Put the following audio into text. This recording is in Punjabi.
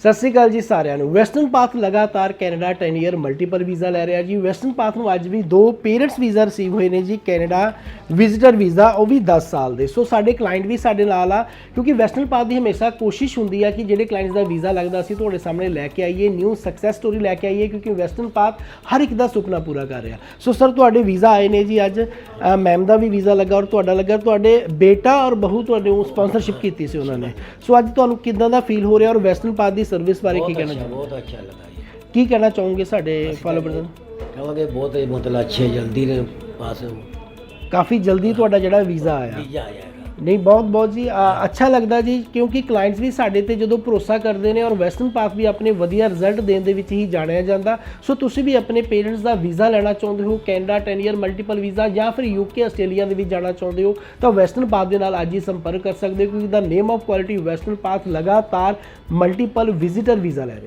ਸਤਿ ਸ੍ਰੀ ਅਕਾਲ ਜੀ ਸਾਰਿਆਂ ਨੂੰ। ਵੈਸਟਰਨ ਪਾਥ ਲਗਾਤਾਰ ਕੈਨੇਡਾ 10 ਇਅਰ ਮਲਟੀਪਲ ਵੀਜ਼ਾ ਲੈ ਰਿਹਾ ਜੀ। ਵੈਸਟਰਨ ਪਾਥ ਨੂੰ ਅੱਜ ਵੀ ਦੋ ਪੇਰੈਂਟਸ ਵੀਜ਼ਾ ਰਿਸੀਵ ਹੋਏ ਨੇ ਜੀ ਕੈਨੇਡਾ ਵਿਜ਼ਿਟਰ ਵੀਜ਼ਾ, ਉਹ ਵੀ 10 ਸਾਲ ਦੇ। ਸੋ ਸਾਡੇ ਕਲਾਇੰਟ ਵੀ ਸਾਡੇ ਨਾਲ ਆ, ਕਿਉਂਕਿ ਵੈਸਟਰਨ ਪਾਥ ਦੀ ਹਮੇਸ਼ਾ ਕੋਸ਼ਿਸ਼ ਹੁੰਦੀ ਆ ਕਿ ਜਿਹੜੇ ਕਲਾਇੰਟਸ ਦਾ ਵੀਜ਼ਾ ਲੱਗਦਾ ਅਸੀਂ ਤੁਹਾਡੇ ਸਾਹਮਣੇ ਲੈ ਕੇ ਆਈਏ ਨਿਊ ਸਕਸੈਸ ਸਟੋਰੀ ਲੈ ਕੇ ਆਈਏ, ਕਿਉਂਕਿ ਵੈਸਟਰਨ ਪਾਥ ਹਰ ਇੱਕ ਦਾ ਸੁਪਨਾ ਪੂਰਾ ਕਰ ਰਿਹਾ। ਸੋ ਸਰ ਤੁਹਾਡੇ ਵੀਜ਼ਾ ਆਏ ਨੇ ਜੀ ਅੱਜ। ਮੈਮ ਦਾ ਵੀ ਵੀਜ਼ਾ ਲੱਗਾ ਔਰ ਤੁਹਾਡਾ ਲੱਗਾ, ਤੁਹਾਡੇ ਬੇਟਾ ਔਰ ਬਹੂ ਤੁਹਾਡੇ ਨੂੰ ਸਪਾਂਸਰਸ਼ਿਪ ਕੀਤੀ ਸੀ ਉਹਨਾਂ ਨੇ। ਸੋ ਅੱਜ ਤੁਹਾਨੂੰ ਕਿਦਾਂ ਦਾ ਫੀਲ ਹੋ ਰਿਹਾ ਔਰ ਵੈਸਟਰਨ ਪਾਥ ਦੀ ਸਰਵਿਸ ਬਾਰੇ ਕੀ बहुत ਕਹਿਣਾ अच्छा ਚਾਹੋਗੇ बहुत अच्छा लगा ये ਕੀ ਕਹਿਣਾ ਚਾਹੋਗੇ ਸਾਡੇ ਫਾਲੋਅਰਸ ਨੂੰ कहोगे बहुत ही मतलब अच्छे जल्दी ने पास ਕਾਫੀ ਜਲਦੀ ਤੁਹਾਡਾ ਜਿਹੜਾ ਵੀਜ਼ਾ ਆਇਆ वीजा आ जाएगा ਨਹੀਂ, ਬਹੁਤ ਬਹੁਤ ਜੀ ਅੱਛਾ ਲੱਗਦਾ ਜੀ, ਕਿਉਂਕਿ ਕਲਾਇੰਟਸ ਵੀ ਸਾਡੇ ਤੇ ਜਦੋਂ ਭਰੋਸਾ ਕਰਦੇ ਨੇ ਔਰ ਵੈਸਟਰਨ ਪਾਥ ਵੀ ਆਪਣੇ ਵਧੀਆ ਰਿਜ਼ਲਟ ਦੇਣ ਦੇ ਵਿੱਚ ਹੀ ਜਾਣਿਆ ਜਾਂਦਾ, ਸੋ ਤੁਸੀਂ ਵੀ ਆਪਣੇ ਪੇਰੈਂਟਸ ਦਾ ਵੀਜ਼ਾ ਲੈਣਾ ਚਾਹੁੰਦੇ ਹੋ ਕੈਨੇਡਾ 10 ਇਅਰ ਮਲਟੀਪਲ ਵੀਜ਼ਾ ਜਾਂ ਫਿਰ ਯੂਕੇ ਆਸਟ੍ਰੇਲੀਆ ਦੇ ਵਿੱਚ ਜਾਣਾ ਚਾਹੁੰਦੇ ਹੋ, ਤਾਂ ਵੈਸਟਰਨ ਪਾਥ ਦੇ ਨਾਲ ਅੱਜ ਹੀ ਸੰਪਰਕ ਕਰ ਸਕਦੇ ਹੋ, ਕਿਉਂਕਿ ਦਾ name of quality Western Path ਲਗਾਤਾਰ ਮਲਟੀਪਲ ਵਿਜ਼ਿਟਰ ਵੀਜ਼ਾ ਲੈ ਰਿਹਾ।